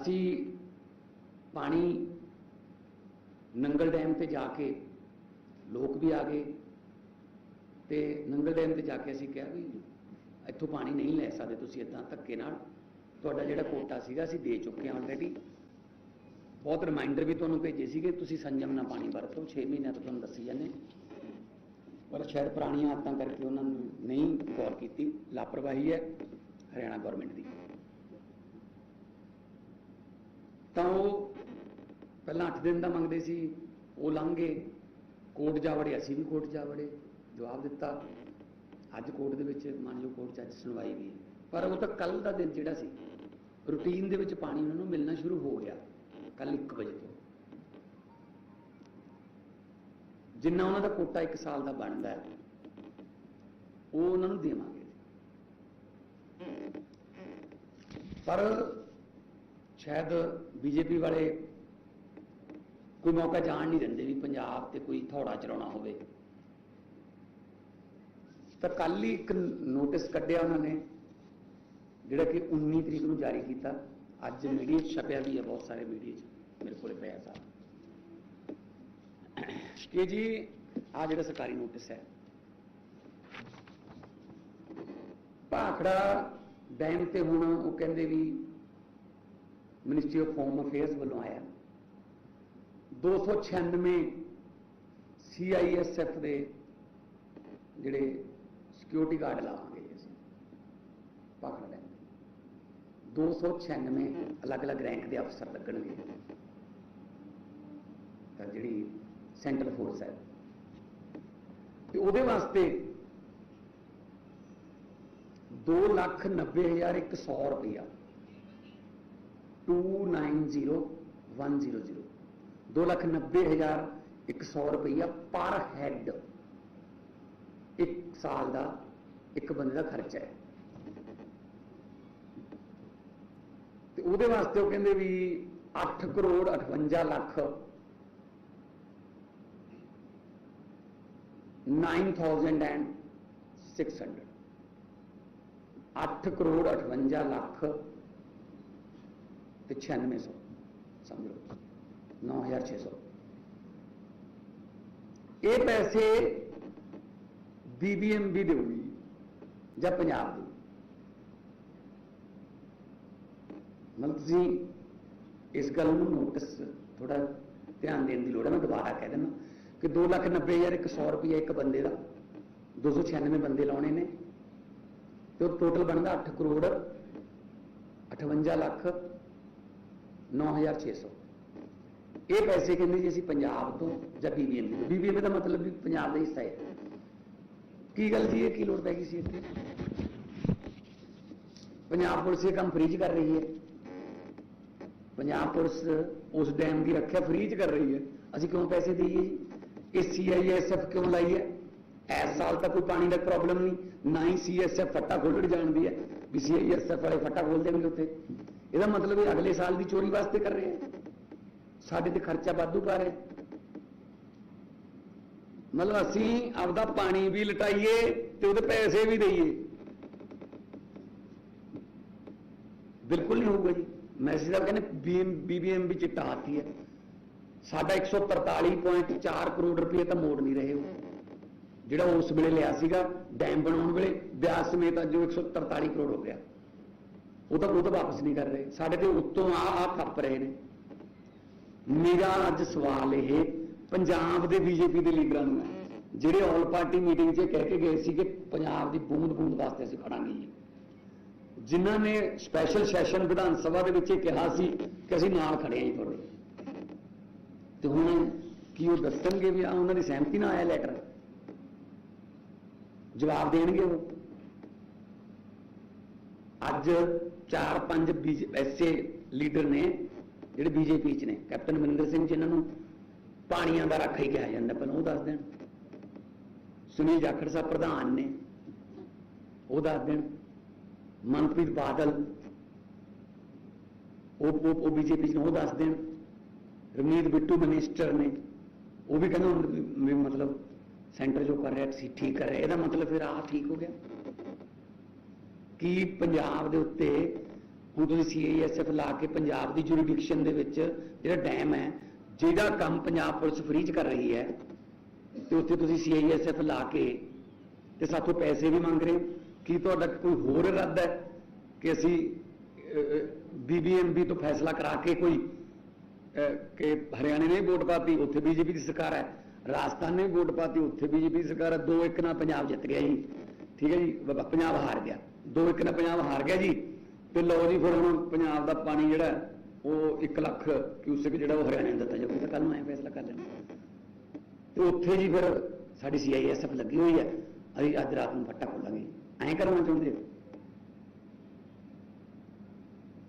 ਅਸੀਂ ਪਾਣੀ ਨੰਗਲ ਡੈਮ ਤੇ ਜਾ ਕੇ ਲੋਕ ਵੀ ਆ ਗਏ ਤੇ ਨੰਗਲ ਡੈਮ ਤੇ ਜਾ ਕੇ ਅਸੀਂ ਕਿਹਾ ਵੀ ਇੱਥੋਂ ਪਾਣੀ ਨਹੀਂ ਲੈ ਸਕਦੇ ਤੁਸੀਂ ਇਦਾਂ ਧੱਕੇ ਨਾਲ। ਤੁਹਾਡਾ ਜਿਹੜਾ ਕੋਟਾ ਸੀਗਾ ਅਸੀਂ ਦੇ ਚੁੱਕੇ ਹਾਂ ਆਲਰੇਡੀ ਬਹੁਤ ਰਿਮਾਈਂਡਰ ਵੀ ਤੁਹਾਨੂੰ ਭੇਜੇ ਸੀਗੇ, ਤੁਸੀਂ ਸੰਜਮ ਨਾਲ ਪਾਣੀ ਵਰਤੋ 6 ਮਹੀਨਿਆਂ ਤੋਂ ਤੁਹਾਨੂੰ ਦੱਸੀ ਜਾਂਦੇ। ਪਰ ਸ਼ਾਇਦ ਪੁਰਾਣੀਆਂ ਆਦਤਾਂ ਕਰਕੇ ਉਹਨਾਂ ਨੂੰ ਨਹੀਂ ਗੌਰ ਕੀਤੀ। ਲਾਪਰਵਾਹੀ ਹੈ ਹਰਿਆਣਾ ਗਵਰਨਮੈਂਟ ਦੀ। ਤਾਂ ਉਹ ਪਹਿਲਾਂ 8 ਦਿਨ ਦਾ ਮੰਗਦੇ ਸੀ, ਉਹ ਲੰਘ ਕੋਰਟ ਜਾ ਵੜੇ, ਅਸੀਂ ਵੀ ਕੋਰਟ ਜਾ ਵੜੇ, ਜਵਾਬ ਦਿੱਤਾ। ਅੱਜ ਕੋਰਟ ਦੇ ਵਿੱਚ ਮੰਨ ਲਓ ਕੋਰਟ 'ਚ ਅੱਜ ਸੁਣਵਾਈ ਵੀ ਪਰ ਉਹ ਤਾਂ ਕੱਲ ਦਾ ਦਿਨ ਜਿਹੜਾ ਸੀ, ਰੂਟੀਨ ਦੇ ਵਿੱਚ ਪਾਣੀ ਉਹਨਾਂ ਨੂੰ ਮਿਲਣਾ ਸ਼ੁਰੂ ਹੋ ਗਿਆ ਕੱਲ 1 ਵਜੇ ਤੋਂ। ਜਿੰਨਾ ਉਹਨਾਂ ਦਾ ਕੋਟਾ 1 ਸਾਲ ਦਾ ਬਣਦਾ ਹੈ, ਉਹ ਉਹਨਾਂ ਨੂੰ ਦੇਵਾਂਗੇ। ਪਰ ਸ਼ਾਇਦ ਬੀਜੇਪੀ ਵਾਲੇ ਕੋਈ ਮੌਕਾ ਜਾਣ ਨਹੀਂ ਦਿੰਦੇ ਵੀ ਪੰਜਾਬ ਤੇ ਕੋਈ ਥੋੜਾ ਚਲਾਉਣਾ ਹੋਵੇ। ਤਾਂ ਕੱਲ ਹੀ ਇੱਕ ਨੋਟਿਸ ਕੱਢਿਆ ਉਹਨਾਂ ਨੇ, ਜਿਹੜਾ ਕਿ 19 ਤਰੀਕ ਨੂੰ ਜਾਰੀ ਕੀਤਾ। ਅੱਜ ਮੀਡੀਆ 'ਚ ਛਪਿਆ ਵੀ ਹੈ, ਬਹੁਤ ਸਾਰੇ ਮੀਡੀਆ 'ਚ ਮੇਰੇ ਕੋਲੇ ਪਿਆ ਸਾਰਾ ਕਿ ਜੀ ਆ ਜਿਹੜਾ ਸਰਕਾਰੀ ਨੋਟਿਸ ਹੈ। ਭਾਖੜਾ ਡੈਮ ਤੇ ਹੁਣ ਉਹ ਕਹਿੰਦੇ ਵੀ ਮਿਨਿਸਟਰੀ ਆਫ ਹੋਮ ਅਫੇਅਰਸ ਵੱਲੋਂ ਆਇਆ। 296 ਸੀਆਈਐਸਐਫ ਦੇ ਜਿਹੜੇ ਸਿਕਿਉਰਿਟੀ ਗਾਰਡ ਲਾਵਾਂਗੇ ਜੀ ਅਸੀਂ। ਭਾਖੜਾ ਡੈਮ ਤੇ 296 ਅਲੱਗ-ਅਲੱਗ ਰੈਂਕ ਦੇ ਅਫਸਰ ਲੱਗਣਗੇ। ਤਾਂ ਜਿਹੜੀ ਸੈਂਟਰਲ ਫੋਰਸ ਹੈ। ਤੇ ਉਹਦੇ ਵਾਸਤੇ 290100 ਰੁਪਇਆ 290100 290100 ਰੁਪਈਆ ਪਰ ਹੈਡ ਇੱਕ ਸਾਲ ਦਾ ਇੱਕ ਬੰਦੇ ਦਾ ਖਰਚਾ ਹੈ ਤੇ ਉਹਦੇ ਵਾਸਤੇ ਉਹ ਕਹਿੰਦੇ ਵੀ 8 ਕਰੋੜ 58 ਲੱਖ 9600 8 ਕਰੋੜ 58 ਲੱਖ ਤੇ 9600 ਸਮਝ ਲਓ 9600 ਇਹ ਪੈਸੇ ਬੀਬੀਐਮਬੀ ਦੇਊਗੀ ਜਾਂ ਪੰਜਾਬ ਦੀ ਮਤਲਬ ਤੁਸੀਂ ਇਸ ਗੱਲ ਨੂੰ ਨੋਟਿਸ ਥੋੜਾ ਧਿਆਨ ਦੇਣ ਦੀ ਲੋੜ ਹੈ ਮੈਂ ਦੁਬਾਰਾ ਕਹਿ ਦਿੰਦਾ ਕਿ 2,90,100 ਰੁਪਏ ਇੱਕ ਬੰਦੇ ਦਾ 296 ਬੰਦੇ ਲਾਉਣੇ ਨੇ ਤੇ ਉਹ ਟੋਟਲ ਬਣਦਾ 8 ਕਰੋੜ 58 ਲੱਖ 9600 ਇਹ ਪੈਸੇ ਕਹਿੰਦੇ ਜੀ ਅਸੀਂ ਪੰਜਾਬ ਤੋਂ ਜਾਂ ਬੀਬੀਐਮ ਤੋਂ ਬੀਬੀਐਮ ਦਾ ਮਤਲਬ ਵੀ ਪੰਜਾਬ ਦਾ ਹਿੱਸਾ ਹੈ ਕੀ ਗੱਲ ਜੀ ਇਹ ਕੀ ਲੋੜ ਪੈ ਗਈ ਸੀ ਇੱਥੇ ਪੰਜਾਬ ਪੁਲਿਸ ਇਹ ਕੰਮ ਫ੍ਰੀ ਚ ਕਰ ਰਹੀ ਹੈ ਪੰਜਾਬ ਪੁਲਿਸ ਉਸ ਡੈਮ ਦੀ ਰੱਖਿਆ ਫ੍ਰੀ ਚ ਕਰ ਰਹੀ ਹੈ ਅਸੀਂ ਕਿਉਂ ਪੈਸੇ ਦਈਏ ਜੀ ਇਹ ਸੀਆਈਐਸਐਫ ਕਿਉਂ ਲਾਈ ਹੈ ਇਸ ਸਾਲ ਤਾਂ ਕੋਈ ਪਾਣੀ ਦਾ ਪ੍ਰੋਬਲਮ ਨਹੀਂ ਨਾ ਹੀ ਸੀਐਸਐਫ ਫੱਟਾ ਖੋਲਣ ਜਾਣਦੀ ਹੈ ਵੀ ਸੀਆਈਐਸਐਫ ਵਾਲੇ ਫੱਟਾ ਖੋਲ ਦੇਣਗੇ ਉੱਥੇ ਇਹਦਾ ਮਤਲਬ ਇਹ ਅਗਲੇ ਸਾਲ ਦੀ ਚੋਰੀ ਵਾਸਤੇ ਕਰ ਰਹੇ ਹੈ ਸਾਡੇ ਤੇ ਖਰਚਾ ਵਾਧੂ ਪਾ ਰਹੇ। ਮਤਲਬ ਅਸੀਂ ਆਪਦਾ ਪਾਣੀ ਵੀ ਲਟਾਈਏ ਤੇ ਉਹਦੇ ਪੈਸੇ ਵੀ ਦਈਏ। ਬਿਲਕੁਲ ਨਹੀਂ ਹੋਊਗਾ ਜੀ। ਮੈਸੇਜ ਸਾਹਿਬ ਕਹਿੰਦੇ ਬੀਬੀਐਮ ਵੀ ਚਿੱਟਾ ਹਾਥੀ ਹੈ। ਸਾਡਾ 143.4 ਕਰੋੜ ਰੁਪਏ ਤਾਂ ਮੋੜ ਨਹੀਂ ਰਹੇ ਉਹ। ਜਿਹੜਾ ਉਸ ਵੇਲੇ ਲਿਆ ਸੀਗਾ, ਡੈਮ ਬਣਾਉਣ ਵੇਲੇ, ਬਿਆਸ ਸਮੇਤ ਅੱਜ ਉਹ 143 ਕਰੋੜ ਹੋ ਗਿਆ। ਉਹ ਤਾਂ ਉਹ ਤਾਂ ਵਾਪਸ ਨਹੀਂ ਕਰ ਰਹੇ। ਸਾਡੇ ਤੇ ਉੱਤੋਂ ਆ ਆ ਕੱਪ ਰਹੇ ਨੇ। ਮੇਰਾ ਅੱਜ ਸਵਾਲ ਇਹ, ਪੰਜਾਬ ਦੇ ਬੀਜੇਪੀ ਦੇ ਲੀਡਰਾਂ ਨੂੰ ਹੈ, ਜਿਹੜੇ ਆਲ ਪਾਰਟੀ ਮੀਟਿੰਗ 'ਚ ਕਹਿ ਕੇ ਗਏ ਸੀ ਕਿ ਪੰਜਾਬ ਦੀ ਬੂੰਦ ਬੂੰਦ ਵਾਸਤੇ ਅਸੀਂ ਖੜਾਂਗੇ। ਜਿਨ੍ਹਾਂ ਨੇ ਸਪੈਸ਼ਲ ਸੈਸ਼ਨ ਵਿਧਾਨ ਸਭਾ ਦੇ ਵਿੱਚ ਇਹ ਕਿਹਾ ਸੀ ਕਿ ਅਸੀਂ ਨਾਲ ਖੜੇ ਹਾਂ ਤੁਹਾਡੇ। ਤੇ ਹੁਣ ਕੀ ਉਹ ਦੱਸਣਗੇ ਵੀ ਆ, ਉਹਨਾਂ ਦੀ ਸਹਿਮਤੀ ਨਾਲ ਆਇਆ ਲੈਟਰ ਜਵਾਬ ਦੇਣਗੇ ਉਹ। ਅੱਜ 4-5 ਐਸੇ ਲੀਡਰ ਨੇ ਜਿਹੜੇ ਬੀਜੇਪੀ ਚ ਨੇ। ਕੈਪਟਨ ਮਨਿੰਦਰ ਸਿੰਘ ਜਿਨ੍ਹਾਂ ਨੂੰ ਪਾਣੀਆਂ ਦਾ ਰੱਖਾ ਹੀ ਕਿਹਾ ਜਾਂਦਾ ਪਹਿਲਾਂ ਉਹ ਦੱਸ ਦੇਣ। ਸੁਨੀਲ ਜਾਖੜ ਸਾਹਿਬ ਪ੍ਰਧਾਨ ਨੇ, ਉਹ ਦੱਸ ਦੇਣ। ਮਨਪ੍ਰੀਤ ਬਾਦਲ, ਉਹ ਉਹ ਉਹ ਬੀਜੇਪੀ ਚ ਨੇ, ਉਹ ਦੱਸ ਦੇਣ। ਰਮਨੀਤ ਬਿੱਟੂ ਮਿਨਿਸਟਰ ਨੇ, ਉਹ ਵੀ ਕਹਿੰਦੇ ਹੁਣ ਮਤਲਬ ਸੈਂਟਰ ਜੋ ਕਰ ਰਿਹਾ ਸੀ ਠੀਕ ਕਰ ਰਿਹਾ। ਇਹਦਾ ਮਤਲਬ ਫਿਰ ਆਹ ਠੀਕ ਹੋ ਗਿਆ। ਕੀ ਪੰਜਾਬ ਦੇ ਉੱਤੇ ਹੁਣ ਤੁਸੀਂ ਸੀਆਈਐਸਐਫ ਲਾ ਕੇ ਪੰਜਾਬ ਦੀ ਜੁਰੀਡਿਕਸ਼ਨ ਦੇ ਵਿੱਚ ਜਿਹੜਾ ਡੈਮ ਹੈ, ਜਿਹਦਾ ਕੰਮ ਪੰਜਾਬ ਪੁਲਿਸ ਫ੍ਰੀ ਚ ਕਰ ਰਹੀ ਹੈ, ਤੇ ਉੱਥੇ ਤੁਸੀਂ ਸੀਆਈਐਸਐਫ ਲਾ ਕੇ ਤੇ ਸਾਥੋਂ ਪੈਸੇ ਵੀ ਮੰਗ ਰਹੇ ਹੋ। ਕੀ ਤੁਹਾਡਾ ਕੋਈ ਹੋਰ ਇਰਾਦਾ ਹੈ ਕਿ ਅਸੀਂ ਬੀਬੀਐਮਬੀ ਤੋਂ ਫੈਸਲਾ ਕਰਾ ਕੇ ਕੋਈ ਕਿ ਹਰਿਆਣੇ ਨੇ ਵੀ ਵੋਟ ਪਾਤੀ, ਉੱਥੇ ਬੀਜੇਪੀ ਦੀ ਸਰਕਾਰ ਹੈ। ਰਾਜਸਥਾਨ ਨੇ ਵੀ ਵੋਟ ਪਾਤੀ, ਉੱਥੇ ਬੀਜੇਪੀ ਦੀ ਸਰਕਾਰ ਹੈ। ਦੋ ਇੱਕ ਨਾਲ ਪੰਜਾਬ ਜਿੱਤ ਗਿਆ ਜੀ। ਠੀਕ ਹੈ ਜੀ ਬ- ਪੰਜਾਬ ਹਾਰ ਗਿਆ। ਦੋ ਇੱਕ ਨਾਲ ਪੰਜਾਬ ਹਾਰ ਗਿਆ ਜੀ। ਤੇ ਲਓ ਜੀ ਫਿਰ ਹੁਣ ਪੰਜਾਬ ਦਾ ਪਾਣੀ ਜਿਹੜਾ, ਉਹ 1 ਲੱਖ ਕਿਊਸਿਕ ਜਿਹੜਾ ਉਹ ਹਰਿਆਣੇ ਨੂੰ ਦਿੱਤਾ ਜਾਊਗਾ ਕੱਲ ਨੂੰ ਐ ਫੈਸਲਾ ਕਰ ਲੈਣਾ ਤੇ ਉੱਥੇ ਜੀ ਫਿਰ ਸਾਡੀ ਸੀਆਈਐਸਐਫ ਲੱਗੀ ਹੋਈ ਹੈ। ਅਸੀਂ ਅੱਜ ਰਾਤ ਨੂੰ ਫੱਟਾ ਖੋਲਾਂਗੇ। ਐਂ ਕਰਨਾ ਚਾਹੁੰਦੇ ਹੋ?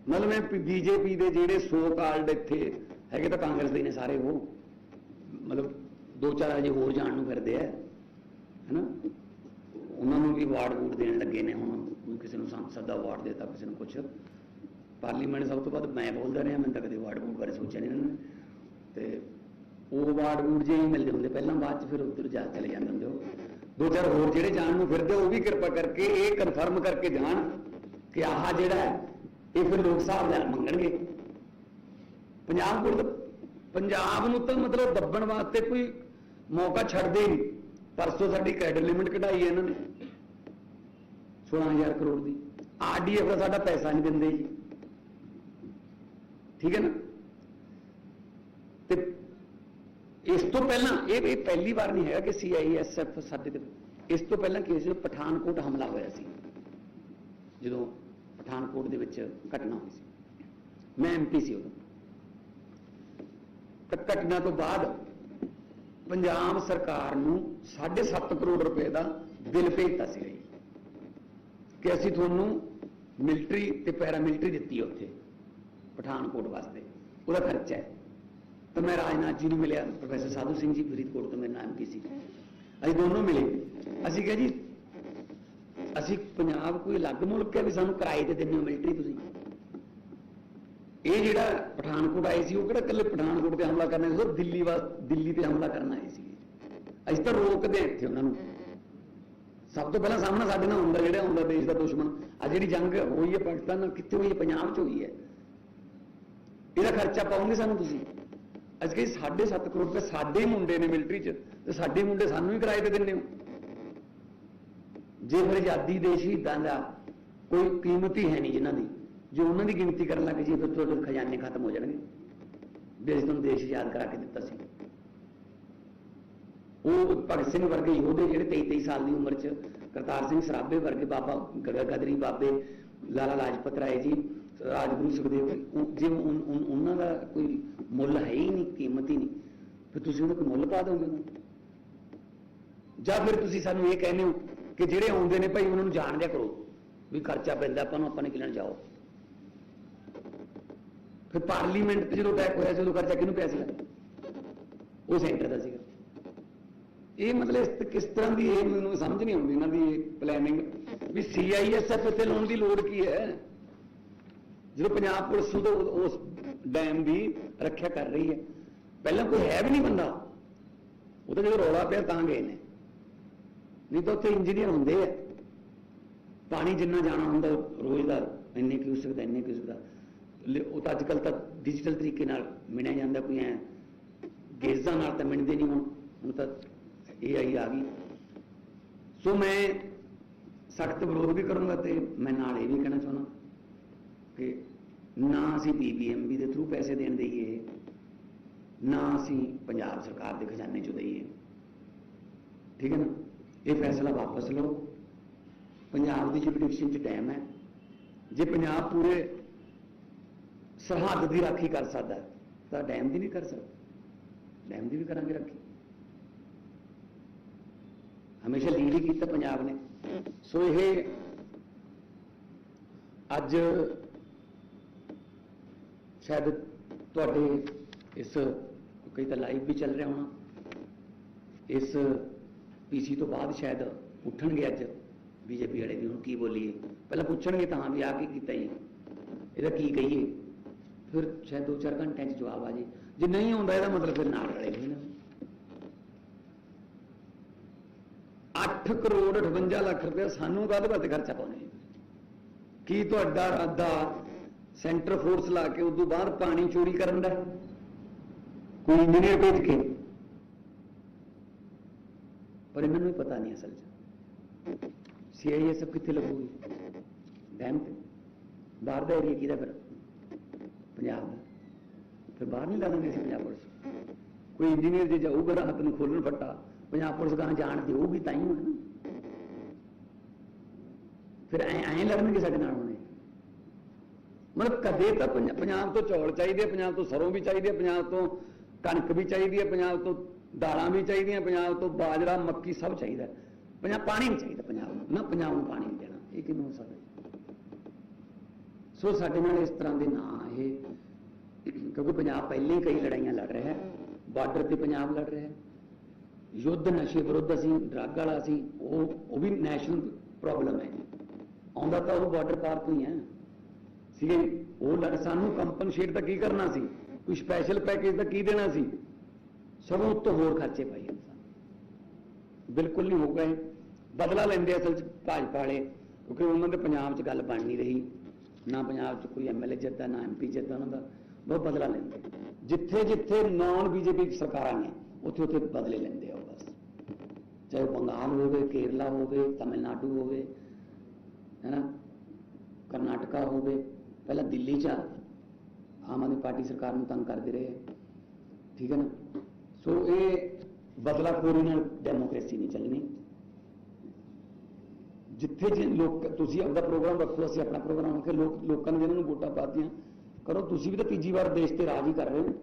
ਮਤਲਬ ਮੈਂ ਬੀਜੇਪੀ ਦੇ ਜਿਹੜੇ ਸੋ ਕਾਲਡ ਇੱਥੇ ਹੈਗੇ ਤਾਂ ਕਾਂਗਰਸ ਦੇ ਨੇ ਸਾਰੇ ਉਹ। ਮਤਲਬ ਦੋ ਚਾਰ ਅਜੇ ਹੋਰ ਜਾਣ ਨੂੰ ਫਿਰਦੇ ਆ। ਹੈਨਾ? ਉਹਨਾਂ ਨੂੰ ਵੀ ਵਾਰਡ ਵੂਡ ਦੇਣ ਲੱਗੇ ਨੇ ਹੁਣ। ਕੋਈ ਕਿਸੇ ਨੂੰ ਸੰਸਦ ਦਾ ਅਵਾਰਡ ਦੇਤਾ ਕਿਸੇ ਨੂੰ ਕੁਛ। ਪਾਰਲੀਮੈਂਟ ਸਭ ਤੋਂ ਵੱਧ ਮੈਂ ਬੋਲਦਾ ਰਿਹਾ ਮੈਂ ਤਾਂ ਕਦੇ ਵਾਰਡ ਵੂਡ ਬਾਰੇ ਸੋਚਿਆ ਨਹੀਂ ਇਹਨਾਂ ਨੇ। ਤੇ ਉਹ ਅਵਾਰਡ ਵੂਡ ਜੇ ਹੀ ਮਿਲਦੇ ਹੁੰਦੇ ਪਹਿਲਾਂ ਬਾਅਦ ਚ ਫਿਰ ਉੱਧਰ ਜਾ ਚਲੇ ਜਾਂਦੇ ਹੁੰਦੇ ਉਹ। ਦੋ ਚਾਰ ਹੋਰ ਜਿਹੜੇ ਜਾਣ ਨੂੰ ਫਿਰਦੇ ਉਹ ਵੀ ਕਿਰਪਾ ਕਰਕੇ ਇਹ ਕਨਫਰਮ ਕਰਕੇ ਜਾਣ ਕਿ ਆਹ ਜਿਹੜਾ ਹੈ, ਇਹ ਫਿਰ ਲੋਕ ਸਾਹਿਬ ਨਾਲ ਮੰਗਣਗੇ। ਪੰਜਾਬ ਕੋਲ ਪੰਜਾਬ ਨੂੰ ਤਾਂ ਮਤਲਬ ਦੱਬਣ ਵਾਸਤੇ ਕੋਈ ਮੌਕਾ ਛੱਡਦੇ ਹੀ ਨਹੀਂ ਪਰਸੋਂ ਸਾਡੀ ਕ੍ਰੈਡਿਟ ਲਿਮਿਟ ਕਢਾਈ ਹੈ ਇਹਨਾਂ ਨੇ। 16000 ਕਰੋੜ ਦੀ। ਆਰਡੀਐਫ ਦਾ ਸਾਡਾ ਪੈਸਾ ਨਹੀਂ ਦਿੰਦੇ ਜੀ। ਠੀਕ ਹੈ ਨਾ? ਤੇ ਇਸ ਤੋਂ ਪਹਿਲਾਂ, ਇਹ ਇਹ ਪਹਿਲੀ ਵਾਰ ਨਹੀਂ ਹੈਗਾ ਕਿ ਸੀਆਈਐਸਐਫ ਸਾਡੇ ਤੇ ਇਸ ਤੋਂ ਪਹਿਲਾਂ ਕੇਸ ਹੋਇਆ ਪਠਾਨਕੋਟ ਹਮਲਾ ਹੋਇਆ ਸੀ। ਜਦੋਂ ਪਠਾਨਕੋਟ ਦੇ ਵਿੱਚ ਘਟਨਾ ਹੋਈ ਸੀ। ਮੈਂ ਐਮਪੀ ਸੀ ਉਦੋਂ। ਤਾਂ ਘਟਨਾ ਤੋਂ ਬਾਅਦ ਪੰਜਾਬ ਸਰਕਾਰ ਨੂੰ 7.5 ਕਰੋੜ ਰੁਪਏ ਦਾ ਬਿੱਲ ਭੇਜਤਾ ਸੀ। ਕਿ ਅਸੀਂ ਤੁਹਾਨੂੰ ਮਿਲਟਰੀ ਤੇ ਪੈਰਾਮਿਲਟਰੀ ਦਿੱਤੀ ਹੈ ਉੱਥੇ, ਪਠਾਨਕੋਟ ਵਾਸਤੇ। ਉਹਦਾ ਖਰਚਾ ਹੈ। ਤਾਂ ਮੈਂ ਰਾਜਨਾਥ ਜੀ ਨੂੰ ਮਿਲਿਆ, ਪ੍ਰੋਫੈਸਰ ਸਾਧੂ ਸਿੰਘ ਜੀ ਫਰੀਦਕੋਟ ਤੋਂ ਮੇਰੇ ਨਾਮ ਕੀ ਸੀ? ਅਸੀਂ ਦੋਨੋਂ ਮਿਲੇ। ਅਸੀਂ ਕਿਹਾ ਜੀ, ਅਸੀਂ ਪੰਜਾਬ ਕੋਈ ਅਲੱਗ ਮੁਲਕ ਹੈ ਵੀ ਸਾਨੂੰ ਕਿਰਾਏ ਤੇ ਦਿੰਦੇ ਹੋ ਮਿਲਟਰੀ ਤੁਸੀਂ? ਇਹ ਜਿਹੜਾ ਪਠਾਨਕੋਟ ਆਏ ਸੀ, ਉਹ ਕਿਹੜਾ ਇਕੱਲੇ ਪਠਾਨਕੋਟ ਤੇ ਹਮਲਾ ਕਰਨਾ ਸੀ, ਉਹ ਦਿੱਲੀ ਵਾਸ, ਦਿੱਲੀ ਤੇ ਹਮਲਾ ਕਰਨਾ ਆਏ ਸੀ। ਅਸੀਂ ਤਾਂ ਰੋਕਦੇ ਹਾਂ ਇੱਥੇ ਉਹਨਾਂ ਨੂੰ। ਸਭ ਤੋਂ ਪਹਿਲਾਂ ਸਾਹਮਣਾ ਸਾਡੇ ਨਾਲ ਹੁੰਦਾ, ਜਿਹੜਾ ਹੁੰਦਾ ਦੇਸ਼ ਦਾ ਦੁਸ਼ਮਣ। ਆ ਜਿਹੜੀ ਜੰਗ ਹੋਈ ਹੈ ਪਾਕਿਸਤਾਨ ਨਾਲ, ਕਿੱਥੇ ਹੋਈ ਹੈ? ਪੰਜਾਬ 'ਚ ਹੋਈ ਹੈ। ਇਹਦਾ ਖਰਚਾ ਪਾਉਂਗੇ ਸਾਨੂੰ ਤੁਸੀਂ? ਅਸੀਂ ਕਹੀ 7.5 ਕਰੋੜ ਰੁਪਏ ਸਾਡੇ ਮੁੰਡੇ ਨੇ ਮਿਲਟਰੀ 'ਚ, ਤੇ ਸਾਡੇ ਮੁੰਡੇ ਸਾਨੂੰ ਹੀ ਕਿਰਾਏ ਤੇ ਦਿੰਦੇ ਹੋ। ਜੇ ਫਿਰ ਆਜ਼ਾਦੀ ਦੇ ਸ਼ਹੀਦਾਂ ਦਾ ਕੋਈ ਕੀਮਤੀ ਹੈ ਨਹੀਂ ਜਿਨ੍ਹਾਂ ਦੀ, ਜੇ ਉਹਨਾਂ ਦੀ ਗਿਣਤੀ ਕਰਨ ਲੱਗ ਜੀ ਫਿਰ ਤੁਹਾਡੇ ਖਜ਼ਾਨੇ ਖਤਮ ਹੋ ਜਾਣਗੇ। ਦੇਸ਼ ਅਸੀਂ ਦੇਸ਼ ਆਜ਼ਾਦ ਕਰਾ ਕੇ ਦਿੱਤਾ ਸੀ। ਉਹ ਭਗਤ ਸਿੰਘ ਵਰਗੇ ਯੋਧੇ ਜਿਹੜੇ 23 23 ਸਾਲ ਦੀ ਉਮਰ 'ਚ ਕਰਤਾਰ ਸਿੰਘ ਸਰਾਭੇ ਵਰਗੇ ਬਾਬਾ ਗਗਾ ਗਦਰੀ ਬਾਬੇ ਲਾਲਾ ਲਾਜਪਤ ਰਾਏ ਜੀ ਰਾਜਗੁਰੂ ਸੁਖਦੇਵ ਜੇ ਉਹਨਾਂ ਦਾ ਕੋਈ ਮੁੱਲ ਹੈ ਹੀ ਨਹੀਂ, ਕੀਮਤ ਹੀ ਨਹੀਂ। ਫਿਰ ਤੁਸੀਂ ਉਹਨਾਂ ਕੋਈ ਮੁੱਲ ਪਾ ਦੋਗੇ ਉਹਨੂੰ? ਜਾਂ ਫਿਰ ਤੁਸੀਂ ਸਾਨੂੰ ਇਹ ਕਹਿੰਦੇ ਹੋ ਕਿ ਜਿਹੜੇ ਆਉਂਦੇ ਨੇ ਭਾਈ ਉਹਨਾਂ ਨੂੰ ਜਾਣ ਦਿਆ ਕਰੋ ਵੀ ਖਰਚਾ ਪੈਂਦਾ, ਆਪਾਂ ਨੂੰ ਆਪਾਂ ਨੇ ਕਿਲਣ ਜਾਓ। ਫਿਰ ਪਾਰਲੀਮੈਂਟ ਜਦੋਂ ਅਟੈਕ ਹੋਇਆ ਸੀ, ਉਦੋਂ ਖਰਚਾ ਕਿਹਨੂੰ ਪਿਆ ਸੀਗਾ? ਉਹ ਸੈਂਟਰ ਦਾ ਸੀਗਾ। ਇਹ ਮਤਲਬ ਇਸ- ਕਿਸ ਤਰ੍ਹਾਂ ਦੀ ਇਹ ਮੈਨੂੰ ਸਮਝ ਨਹੀਂ ਆਉਂਦੀ ਇਹਨਾਂ ਦੀ ਪਲੈਨਿੰਗ ਵੀ ਸੀਆਈਐਸਐਫ ਇੱਥੇ ਲਾਉਣ ਦੀ ਲੋੜ ਕੀ ਹੈ? ਜਦੋਂ ਪੰਜਾਬ ਪੁਲਿਸ ਉਦੋਂ ਉਸ ਡੈਮ ਦੀ ਰੱਖਿਆ ਕਰ ਰਹੀ ਹੈ। ਪਹਿਲਾਂ ਕੋਈ ਹੈ ਵੀ ਨਹੀਂ ਬੰਦਾ। ਉਹ ਤਾਂ ਜਦੋਂ ਰੌਲਾ ਪਿਆ ਤਾਂ ਗਏ ਨੇ। ਨਹੀਂ ਤਾਂ ਉੱਥੇ ਇੰਜੀਨੀਅਰ ਹੁੰਦੇ ਆ। ਪਾਣੀ ਜਿੰਨਾ ਜਾਣਾ ਹੁੰਦਾ, ਰੋਜ਼ ਦਾ ਇੰਨੇ ਕਿਊਸਕ ਦਾ ਇੰਨੇ ਕਿਊਸਕ ਦਾ ਉਹ ਤਾਂ ਅੱਜ ਕੱਲ ਤਾਂ ਡਿਜੀਟਲ ਤਰੀਕੇ ਨਾਲ ਮਿਣਿਆ ਜਾਂਦਾ, ਕੋਈ ਐ ਗੇਜ਼ਾਂ ਨਾਲ ਤਾਂ ਮਿਣਦੇ ਨਹੀਂ ਹੁਣ। ਹੁਣ ਤਾਂ ਇਹ ਆਈ ਆ ਗਈ। ਸੋ ਮੈਂ ਸਖਤ ਵਿਰੋਧ ਵੀ ਕਰੂੰਗਾ ਤੇ ਮੈਂ ਨਾਲ ਇਹ ਵੀ ਕਹਿਣਾ ਚਾਹੁੰਦਾ ਕਿ ਨਾ ਅਸੀਂ ਬੀਬੀਐਮਬੀ ਦੇ ਥਰੂ ਪੈਸੇ ਦੇਣ ਦੇਈਏ, ਨਾ ਅਸੀਂ ਪੰਜਾਬ ਸਰਕਾਰ ਦੇ ਖਜ਼ਾਨੇ ਚੋਂ ਦੇਈਏ। ਠੀਕ ਹੈ ਨਾ? ਇਹ ਫੈਸਲਾ ਵਾਪਸ ਲਓ। ਪੰਜਾਬ ਦੀ ਜੁਡੀਸ਼ੀਅਲ ਚ ਡੈਮ ਹੈ। ਜੇ ਪੰਜਾਬ ਪੂਰੇ ਸਰਹੱਦ ਦੀ ਰਾਖੀ ਕਰ ਸਕਦਾ ਤਾਂ ਡੈਮ ਦੀ ਨਹੀਂ ਕਰ ਸਕਦਾ। ਡੈਮ ਦੀ ਵੀ ਕਰਾਂਗੇ ਰਾਖੀ। ਹਮੇਸ਼ਾ ਲੀਡ ਹੀ ਕੀਤਾ ਪੰਜਾਬ ਨੇ। ਸੋ ਇਹ ਅੱਜ ਸ਼ਾਇਦ ਤੁਹਾਡੇ ਇਸ, ਕਈ ਤਾਂ ਲਾਈਵ ਵੀ ਚੱਲ ਰਿਹਾ ਹੋਣਾ। ਇਸ ਪੀਸੀ ਤੋਂ ਬਾਅਦ ਸ਼ਾਇਦ ਉੱਠਣਗੇ ਅੱਜ ਬੀਜੇਪੀ ਵਾਲੇ ਵੀ, ਹੁਣ ਕੀ ਬੋਲੀਏ। ਪਹਿਲਾਂ ਪੁੱਛਣਗੇ ਤਾਂ ਹਾਂ ਵੀ ਆ ਕੀ ਕੀਤਾ ਜੀ। ਇਹਦਾ ਕੀ ਕਹੀਏ? ਫਿਰ ਸ਼ਾਇਦ 2-4 ਘੰਟਿਆਂ 'ਚ ਜਵਾਬ ਆ ਜੇ। ਜੇ ਨਹੀਂ ਆਉਂਦਾ ਇਹਦਾ ਮਤਲਬ ਫਿਰ ਨਾਲ ਰਲੇ ਹੋਏ ਨੇ 8 ਕਰੋੜ 58 ਲੱਖ ਰੁਪਏ ਸਾਨੂੰ ਕਾਹਦੇ ਵਾਸਤੇ ਖਰਚਾ ਪਾਉਣੇ ਕੀ ਤੁਹਾਡਾ ਇਰਾਦਾ ਸੈਂਟਰ ਫੋਰਸ ਲਾ ਕੇ ਉਦੋਂ ਬਾਅਦ ਪਾਣੀ ਚੋਰੀ ਕਰਨ ਦਾ? ਕੋਈ ਇੰਜੀਨੀਅਰ ਭੇਜ ਕੇ ਪਰ ਇਹਨਾਂ ਨੂੰ ਪਤਾ ਨਹੀਂ ਅਸਲ 'ਚ। ਸੀਆਈਏ ਸਭ ਕਿੱਥੇ ਲੱਗੂਗੀ? ਡੈਮ ਤੇ। ਬਾਹਰ ਦਾ ਏਰੀਆ ਕਿਹਦਾ ਫਿਰ? ਪੰਜਾਬ ਦਾ। ਫਿਰ ਬਾਹਰ ਨਹੀਂ ਲਾਉਂਦੇ ਸੀ ਪੰਜਾਬ ਪੁਲਿਸ। ਕੋਈ ਇੰਜੀਨੀਅਰ ਜੇ ਜਾਊਗਾ ਰਾਤ ਨੂੰ ਖੋਲਣ ਫੱਟਾ। ਪੰਜਾਬ ਪੁਲਿਸ ਗਾਂ ਜਾਣ ਦੇਊਗੀ ਤਾਂ ਹੀ ਹੋਣਾ। ਫਿਰ ਐ ਐ ਲੜਨਗੇ ਸਾਡੇ ਨਾਲ ਹੁਣੇ। ਮਤਲਬ ਕਦੇ ਤਾਂ ਪੰਜਾਬ ਤੋਂ ਚੌਲ ਚਾਹੀਦੇ ਆ, ਪੰਜਾਬ ਤੋਂ ਸਰੋਂ ਵੀ ਚਾਹੀਦੀ ਹੈ ਪੰਜਾਬ ਤੋਂ ਕਣਕ ਵੀ ਚਾਹੀਦੀ ਹੈ ਪੰਜਾਬ ਤੋਂ ਦਾਲਾਂ ਵੀ ਚਾਹੀਦੀਆਂ ਪੰਜਾਬ ਤੋਂ ਬਾਜਰਾ ਮੱਕੀ ਸਭ ਚਾਹੀਦਾ ਪੰਜਾਬ ਪਾਣੀ ਨਹੀਂ ਚਾਹੀਦਾ ਪੰਜਾਬ ਨੂੰ। ਨਾ ਪੰਜਾਬ ਨੂੰ ਪਾਣੀ ਨਹੀਂ ਦੇਣਾ। ਇਹ ਕਿਵੇਂ ਹੋ। ਸਕਦਾ ਸੋ ਸਾਡੇ ਨਾਲ ਇਸ ਤਰ੍ਹਾਂ ਦੇ ਨਾਂ ਇਹ। ਕਿਉਂਕਿ ਪੰਜਾਬ ਪਹਿਲਾਂ ਹੀ ਕਈ ਲੜਾਈਆਂ ਲੜ ਰਿਹਾ ਹੈ। ਬਾਰਡਰ ਤੇ ਪੰਜਾਬ ਲੜ ਰਿਹਾ ਹੈ। ਯੁੱਧ ਨਸ਼ੇ ਵਿਰੁੱਧ ਅਸੀਂ, ਡਰੱਗ ਵਾਲਾ ਸੀ ਉਹ ਉਹ ਵੀ ਨੈਸ਼ਨਲ ਪ੍ਰੋਬਲਮ ਹੈ ਆਉਂਦਾ ਤਾਂ ਉਹ ਬਾਰਡਰ ਪਾਰ ਤੋਂ ਹੀ ਹੈ। ਸੀਗੇ, ਉਹ ਲੜ, ਸਾਨੂੰ ਕੰਪਨਸੇਟ ਤਾਂ ਕੀ ਕਰਨਾ ਸੀ? ਕੋਈ ਸਪੈਸ਼ਲ ਪੈਕੇਜ ਤਾਂ ਕੀ ਦੇਣਾ ਸੀ? ਸਗੋਂ ਉੱਤੋਂ ਹੋਰ ਖਰਚੇ ਪਾਈ ਇਨਸਾਨ ਬਿਲਕੁਲ ਨਹੀਂ ਹੋ ਗਏ। ਬਦਲਾ ਲੈਂਦੇ ਅਸਲ ਚ ਭਾਜਪਾ ਵਾਲੇ, ਕਿਉਂਕਿ ਉਹਨਾਂ ਦੇ ਪੰਜਾਬ 'ਚ ਗੱਲ ਬਣ ਨਹੀਂ ਰਹੀ। ਨਾ ਪੰਜਾਬ 'ਚ ਕੋਈ ਐਮਐਲਏ ਜਿੱਤਦਾ, ਨਾ ਐਮਪੀ ਜਿੱਤਦਾ ਉਹਨਾਂ ਦਾ। ਬਹੁਤ ਬਦਲਾ ਲੈਂਦੇ। ਜਿੱਥੇ ਜਿੱਥੇ ਨਾਨ ਬੀਜੇਪੀ ਸਰਕਾਰਾਂ ਨੇ ਉੱਥੇ ਉੱਥੇ ਬਦਲੇ ਲੈਂਦੇ। ਆ ਉਹ ਬਸ ਚਾਹੇ ਉਹ ਬੰਗਾਲ ਹੋਵੇ ਕੇਰਲਾ ਹੋਵੇ ਤਮਿਲਨਾਡੂ ਹੋਵੇ ਹੈਨਾ ਕਰਨਾਟਕਾ ਹੋਵੇ ਪਹਿਲਾਂ ਦਿੱਲੀ 'ਚ ਆਮ ਆਦਮੀ ਪਾਰਟੀ ਸਰਕਾਰ ਨੂੰ ਤੰਗ ਕਰਦੇ ਰਹੇ ਠੀਕ ਹੈ ਨਾ ਸੋ ਇਹ ਬਦਲਾਖੋਰੀ ਨਾਲ ਡੈਮੋਕ੍ਰੇਸੀ ਨਹੀਂ ਚੱਲਣੀ ਜਿੱਥੇ ਜੇ ਲੋਕ ਤੁਸੀਂ ਆਪਦਾ ਪ੍ਰੋਗਰਾਮ ਰੱਖੋ ਅਸੀਂ ਆਪਣਾ ਪ੍ਰੋਗਰਾਮ ਰੱਖੇ ਲੋਕ ਲੋਕਾਂ ਨੇ ਜਿਹਨਾਂ ਨੂੰ ਵੋਟਾਂ ਪਾਤੀਆਂ ਕਰੋ ਤੁਸੀਂ ਵੀ ਤਾਂ ਤੀਜੀ ਵਾਰ ਦੇਸ਼ ਤੇ ਰਾਜ ਹੀ ਕਰ ਰਹੇ ਹੋ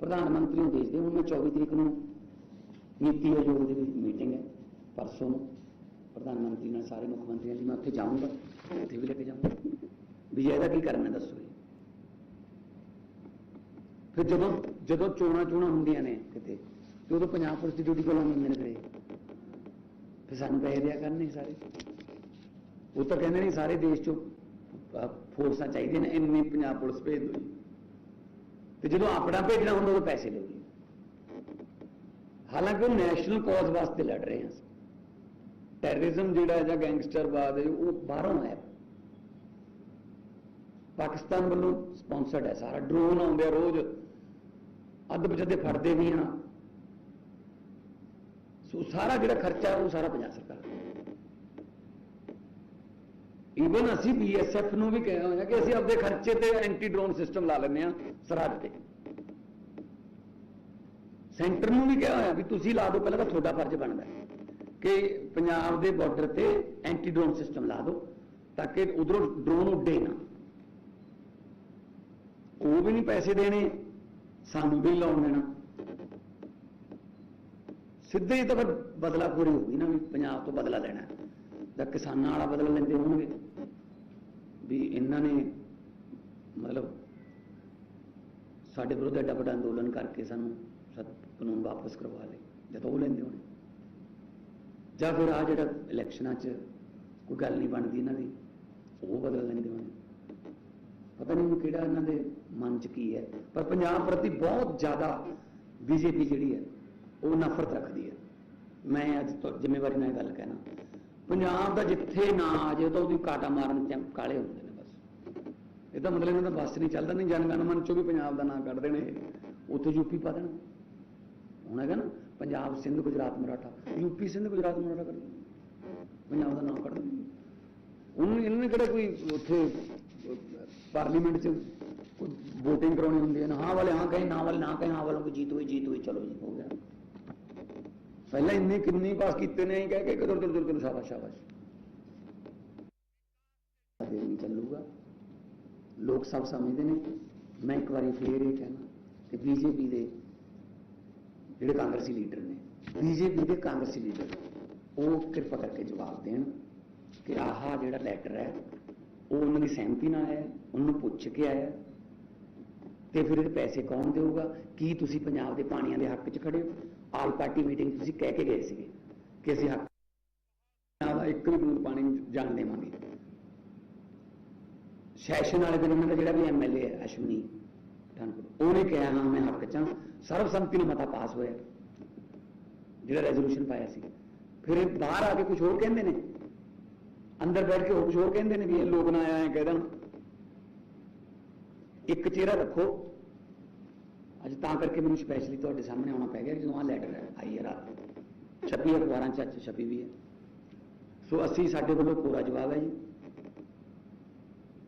ਪ੍ਰਧਾਨ ਮੰਤਰੀ ਨੂੰ ਦੇਸ਼ ਦੇ ਹੁਣ ਮੈਂ 24 ਤਰੀਕ ਨੂੰ ਨੀਤੀ ਆਯੋਗ ਦੀ ਮੀਟਿੰਗ ਹੈ। ਪਰਸੋਂ ਨੂੰ ਪ੍ਰਧਾਨ ਮੰਤਰੀ ਨਾਲ ਸਾਰੇ ਮੁੱਖ ਮੰਤਰੀਆਂ ਦੀ ਮੈਂ ਉੱਥੇ ਜਾਊਂਗਾ, ਉੱਥੇ ਵੀ ਲੈ ਕੇ ਜਾਊਂਗਾ। ਵੀ ਜੀ ਇਹਦਾ ਕੀ ਕਰਨਾ ਦੱਸੋ ਜੀ। ਫਿਰ ਜਦੋਂ ਜਦੋਂ ਚੋਣਾਂ ਚੋਣਾਂ ਹੁੰਦੀਆਂ ਨੇ ਕਿਤੇ, ਤੇ ਉਦੋਂ ਪੰਜਾਬ ਪੁਲਿਸ ਦੀ ਡਿਊਟੀ ਕੋਲ ਹੁੰਦੇ ਨੇ ਫਿਰ ਫਿਰ ਸਾਨੂੰ ਪੈਸੇ ਦਿਆ ਕਰਨੇ ਸਾਰੇ। ਉਹ ਤਾਂ ਕਹਿੰਦੇ ਨੇ ਸਾਰੇ ਦੇਸ਼ ਚੋਂ ਫੋਰਸਾਂ ਚਾਹੀਦੀਆਂ ਨੇ, ਇੰਨੀ ਪੰਜਾਬ ਪੁਲਿਸ ਭੇਜ ਦਿਓ ਜੀ। ਤੇ ਜਦੋਂ ਆਪਣਾ ਭੇਜਣਾ ਹੁੰਦਾ, ਉਦੋਂ ਪੈਸੇ ਦਿਓ ਹਾਲਾਂਕਿ ਉਹ ਨੈਸ਼ਨਲ ਕਾਜ਼ ਵਾਸਤੇ ਲੜ ਰਹੇ ਹਾਂ ਟੈਰਰਿਜ਼ਮ ਜਿਹੜਾ ਹੈ ਜਾਂ ਗੈਂਗਸਟਰਵਾਦ ਹੈ, ਉਹ ਬਾਹਰੋਂ ਆਇਆ। ਪਾਕਿਸਤਾਨ ਵੱਲੋਂ ਸਪਾਂਸਰਡ ਹੈ ਸਾਰਾ। ਡਰੋਨ ਆਉਂਦੇ ਆ ਰੋਜ਼। ਅੱਧ ਬਚਦੇ ਫੜਦੇ ਵੀ ਹਾਂ ਸੋ ਸਾਰਾ ਜਿਹੜਾ ਖਰਚਾ, ਉਹ ਸਾਰਾ ਪੰਜਾਬ ਸਰਕਾਰ ਈਵਨ ਅਸੀਂ ਬੀਐਸਐਫ ਨੂੰ ਵੀ ਕਿਹਾ ਹੋਇਆ ਕਿ ਅਸੀਂ ਆਪਦੇ ਖਰਚੇ ਤੇ ਐਂਟੀ ਡਰੋਨ ਸਿਸਟਮ ਲਾ ਲੈਂਦੇ ਆ ਸਰਹੱਦ ਤੇ। ਸੈਂਟਰ ਨੂੰ ਵੀ ਕਿਹਾ ਹੋਇਆ ਵੀ ਤੁਸੀਂ ਲਾ ਦਿਓ, ਪਹਿਲਾਂ ਤਾਂ ਤੁਹਾਡਾ ਫਰਜ਼ ਬਣਦਾ ਕਿ ਪੰਜਾਬ ਦੇ ਬਾਰਡਰ ਤੇ ਐਂਟੀ ਡਰੋਨ ਸਿਸਟਮ ਲਾ ਦਿਓ, ਤਾਂ ਕਿ ਉਧਰੋਂ ਡਰੋਨ ਉੱਡੇ ਨਾ। ਉਹ ਵੀ ਨਹੀਂ ਪੈਸੇ ਦੇਣੇ, ਸਾਨੂੰ ਵੀ ਲਾਉਣ ਦੇਣਾ। ਸਿੱਧੇ ਹੀ ਤਾਂ ਫਿਰ ਬਦਲਾਖੋਰੀ ਹੋਊਗੀ ਨਾ ਵੀ ਪੰਜਾਬ ਤੋਂ ਬਦਲਾ ਲੈਣਾ ਹੈ। ਜਾਂ ਕਿਸਾਨਾਂ ਵਾਲਾ ਬਦਲਾ ਲੈਂਦੇ ਹੋਣਗੇ। ਵੀ ਇਹਨਾਂ ਨੇ ਮਤਲਬ ਸਾਡੇ ਵਿਰੁੱਧ ਐਡਾ ਵੱਡਾ ਅੰਦੋਲਨ ਕਰਕੇ ਸਾਨੂੰ ਕਾਨੂੰਨ ਵਾਪਸ ਕਰਵਾ ਲਏ ਜਾਂ ਤਾਂ ਉਹ ਲੈਂਦੇ ਹੋਣੇ। ਜਾਂ ਫਿਰ ਆ ਜਿਹੜਾ ਇਲੈਕਸ਼ਨਾਂ 'ਚ ਕੋਈ ਗੱਲ ਨਹੀਂ ਬਣਦੀ ਇਹਨਾਂ ਦੀ, ਉਹ ਬਦਲ ਲੈਂਦੇ ਹੋਣੇ। ਪਤਾ ਨਹੀਂ ਉਹਨੂੰ ਕਿਹੜਾ ਇਹਨਾਂ ਦੇ ਮਨ 'ਚ ਕੀ ਹੈ, ਪਰ ਪੰਜਾਬ ਪ੍ਰਤੀ ਬਹੁਤ ਜ਼ਿਆਦਾ ਬੀਜੇਪੀ ਜਿਹੜੀ ਹੈ, ਉਹ ਨਫ਼ਰਤ ਰੱਖਦੀ ਹੈ। ਮੈਂ ਅੱਜ ਤੋਂ ਜ਼ਿੰਮੇਵਾਰੀ ਨਾਲ ਇਹ ਗੱਲ ਕਹਿਣਾ। ਪੰਜਾਬ ਦਾ ਜਿੱਥੇ ਨਾ ਆ ਜਾਏ ਤਾਂ ਉਹਦੀ ਕਾਟਾ ਮਾਰਨ ਚ ਕਾਲੇ ਹੁੰਦੇ ਨੇ ਬਸ। ਇਹਦਾ ਮਤਲਬ ਇਹਨਾਂ ਦਾ ਬਸ ਨਹੀਂ ਚੱਲਦਾ, ਨਹੀਂ ਜਨਗਣ ਮਨ ਚੋਂ ਵੀ ਪੰਜਾਬ ਦਾ ਨਾਂ ਕੱਢ ਦੇਣੇ ਇਹ। ਉੱਥੇ ਯੂਪੀ ਪਾ ਦੇਣਾ। ਹੁਣ ਹੈਗਾ ਨਾ ਪੰਜਾਬ ਸਿੰਧ ਗੁਜਰਾਤ ਮਰਾਠਾ ਯੂਪੀ ਸਿੰਧ ਗੁਜਰਾਤ ਮਰਾਠਾ ਕਰ ਦੇਣਾ। ਪੰਜਾਬ ਦਾ ਨਾਂ ਕੱਢ ਦੇਣਾ ਉਹਨੂੰ ਇਹਨਾਂ ਨੇ ਕਿਹੜਾ ਕੋਈ ਉੱਥੇ ਅਹ, ਪਾਰਲੀਮੈਂਟ 'ਚ ਕੋਈ VOTING ਕਰਾਉਣੀ ਹੁੰਦੀ ਹੈ ਨਾ ਹਾਂ ਵਾਲੇ ਹਾਂ ਕਹੇ ਨਾ ਵਾਲੇ ਨਾ ਕਹੇ ਹਾਂ ਵਾਲੋਂ ਕੋ ਜੀਤ ਹੋਈ ਜੀਤ ਹੋਈ ਚਲੋ ਜੀ ਹੋ ਗਿਆ ਪਹਿਲਾਂ ਇੰਨੇ ਕਿੰਨੀ ਪਾਸ ਕੀਤੇ ਨੇ ਕਹਿ ਕੇ ਕਦੋਂ ਦਰ ਦਰ ਸ਼ਾਬਾਸ਼ ਸ਼ਾਬਾਸ਼ ਅਜੇ ਨਹੀਂ ਚੱਲੂਗਾ ਲੋਕ ਸਭ ਸਮਝਦੇ ਨੇ ਮੈਂ ਇੱਕ ਵਾਰੀ ਫੇਰ ਇਹ ਕਹਿਣਾ ਕਿ ਬੀਜੇਪੀ ਦੇ ਜਿਹੜੇ ਕਾਂਗਰਸੀ ਲੀਡਰ ਨੇ, ਬੀਜੇਪੀ ਦੇ ਕਾਂਗਰਸੀ ਲੀਡਰ, ਉਹ ਕਿਰਪਾ ਕਰਕੇ ਜਵਾਬ ਦੇਣ ਕਿ ਆਹ ਜਿਹੜਾ ਲੈਟਰ ਹੈ, ਉਹ ਉਹਨਾਂ ਦੀ ਸਹਿਮਤੀ ਨਾਲ ਆਇਆ, ਉਹਨੂੰ ਪੁੱਛ ਕੇ ਆਇਆ। ਤੇ ਫਿਰ ਇਹਦੇ ਪੈਸੇ ਕੌਣ ਦੇਊਗਾ? ਕੀ ਤੁਸੀਂ ਪੰਜਾਬ ਦੇ ਪਾਣੀਆਂ ਦੇ ਹੱਕ 'ਚ ਖੜੇ ਹੋ? ਆਲ ਪਾਰਟੀ ਮੀਟਿੰਗ ਤੁਸੀਂ ਕਹਿ ਕੇ ਗਏ ਸੀਗੇ ਕਿ ਅਸੀਂ ਹੱਕ ਪੰਜਾਬ ਦਾ ਇੱਕ ਵੀ ਬੂੰਦ ਪਾਣੀ ਜਾਣ ਦੇਵਾਂਗੇ। ਸੈਸ਼ਨ ਵਾਲੇ ਦਿਨ ਉਹਨਾਂ ਦਾ ਜਿਹੜਾ ਵੀ ਐਮਐਲਏ ਹੈ, ਅਸ਼ਵਨੀ ਪਠਾਨਕੋਟ ਉਹਨੇ ਕਿਹਾ, ਹਾਂ, ਮੈਂ ਹੱਕ 'ਚ ਹਾਂ। ਸਰਬਸੰਮਤੀ ਨਾਲ ਮਤਾ ਪਾਸ ਹੋਇਆ ਜਿਹੜਾ ਰੈਜ਼ੋਲੂਸ਼ਨ ਪਾਇਆ ਸੀ ਫਿਰ ਇਹ ਬਾਹਰ ਆ ਕੇ ਕੁਝ ਹੋਰ ਕਹਿੰਦੇ ਨੇ ਅੰਦਰ ਬੈਠ ਕੇ ਹੋਰ ਕੁਝ ਹੋਰ ਕਹਿੰਦੇ ਨੇ ਵੀ ਇਹ ਲੋਕ ਨਾ ਆਇਆ ਕਹਿ ਦੇਣ ਇੱਕ ਚਿਹਰਾ ਰੱਖੋ ਅੱਜ ਤਾਂ ਕਰਕੇ ਮੈਨੂੰ ਸਪੈਸ਼ਲੀ ਤੁਹਾਡੇ ਸਾਹਮਣੇ ਆਉਣਾ ਪੈ ਗਿਆ ਕਿ ਜਦੋਂ ਆਹ ਲੈਟਰ ਆਈ ਹੈ ਰਾਤ ਛਪੀ ਅਖਬਾਰਾਂ ਚ ਅੱਜ ਛਪੀ ਵੀ ਹੈ ਸੋ ਅਸੀਂ ਸਾਡੇ ਵੱਲੋਂ ਕੋਰਾ ਜਵਾਬ ਹੈ ਜੀ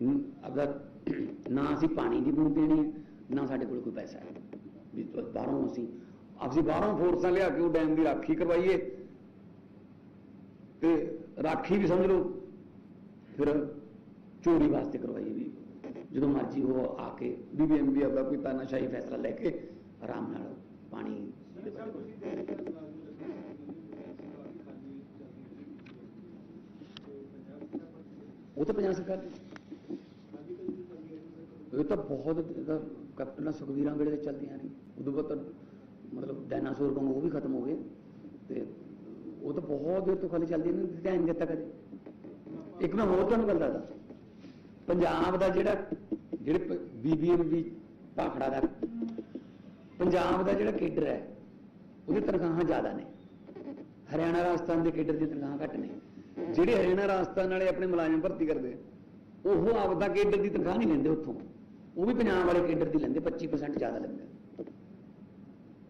ਹਮ, ਅਗਰ ਨਾ ਅਸੀਂ ਪਾਣੀ ਦੀ ਬੂੰਦ ਦੇਣੀ ਹੈ ਨਾ ਸਾਡੇ ਕੋਲ ਕੋਈ ਪੈਸਾ ਹੈ ਵੀ ਬਾਹਰੋਂ ਅਸੀਂ ਅਸੀਂ ਬਾਹਰੋਂ ਫੋਰਸਾਂ ਲਿਆ ਕੇ ਉਹ ਡੈਮ ਦੀ ਰਾਖੀ ਕਰਵਾਈਏ। ਤੇ ਰਾਖੀ ਵੀ ਸਮਝ ਲਓ, ਫਿਰ ਚੋਰੀ ਵਾਸਤੇ ਕਰਵਾਈਏ ਵੀ। ਜਦੋਂ ਮਰਜ਼ੀ ਉਹ ਆ ਕੇ ਬੀਬੀਐਮਬੀ ਆਪਦਾ ਕੋਈ ਤਾਨਾਸ਼ਾਹੀ ਫੈਸਲਾ ਲੈ ਕੇ ਆਰਾਮ ਨਾਲ ਪਾਣੀ ਦੇ ਉਹ ਤਾਂ ਪੰਜਾਬ ਸਰਕਾਰ ਦੀ। ਇਹ ਤਾਂ ਬਹੁਤ ਕੈਪਟਨ ਸੁਖਵੀਰਾਂ ਵੇਲੇ ਤੇ ਚੱਲਦੀਆਂ ਨੇ। ਉਦੋਂ ਬਾਅਦ ਤਾਂ ਮਤਲਬ ਡਾਇਨਾਸੌਰ ਵਾਂਗੂ ਉਹ ਵੀ ਖਤਮ ਹੋ ਗਏ ਤੇ ਉਹ ਤਾਂ ਬਹੁਤ ਦੇਰ ਤੋਂ ਖਾਲੀ ਚੱਲਦੀ ਨੇ ਧਿਆਨ ਨਹੀਂ ਦਿੱਤਾ ਕਦੇ। ਇੱਕ ਮੈਂ ਹੋਰ ਤੁਹਾਨੂੰ ਗੱਲ ਦੱਸਦਾ। ਪੰਜਾਬ ਦਾ ਜਿਹੜਾ, ਜਿਹੜੇ ਬੀਬੀਐਮਬੀ ਭਾਖੜਾ ਦਾ, ਪੰਜਾਬ ਦਾ ਜਿਹੜਾ ਕੇਡਰ ਹੈ ਉਹਦੀ ਤਨਖਾਹਾਂ ਜ਼ਿਆਦਾ ਨੇ। ਹਰਿਆਣਾ ਰਾਜਸਥਾਨ ਦੇ ਕੇਡਰ ਦੀਆਂ ਤਨਖਾਹਾਂ ਘੱਟ ਨੇ। ਜਿਹੜੇ ਹਰਿਆਣਾ ਰਾਜਸਥਾਨ ਵਾਲੇ ਆਪਣੇ ਮੁਲਾਜ਼ਮ ਭਰਤੀ ਕਰਦੇ, ਉਹ ਆਪਦਾ ਕੇਡਰ ਦੀ ਤਨਖਾਹ ਨਹੀਂ ਲੈਂਦੇ ਉੱਥੋਂ। ਉਹ ਵੀ ਪੰਜਾਬ ਵਾਲੇ ਕੇਡਰ ਦੀ ਲੈਂਦੇ 25% ਜ਼ਿਆਦਾ ਲੈਂਦੇ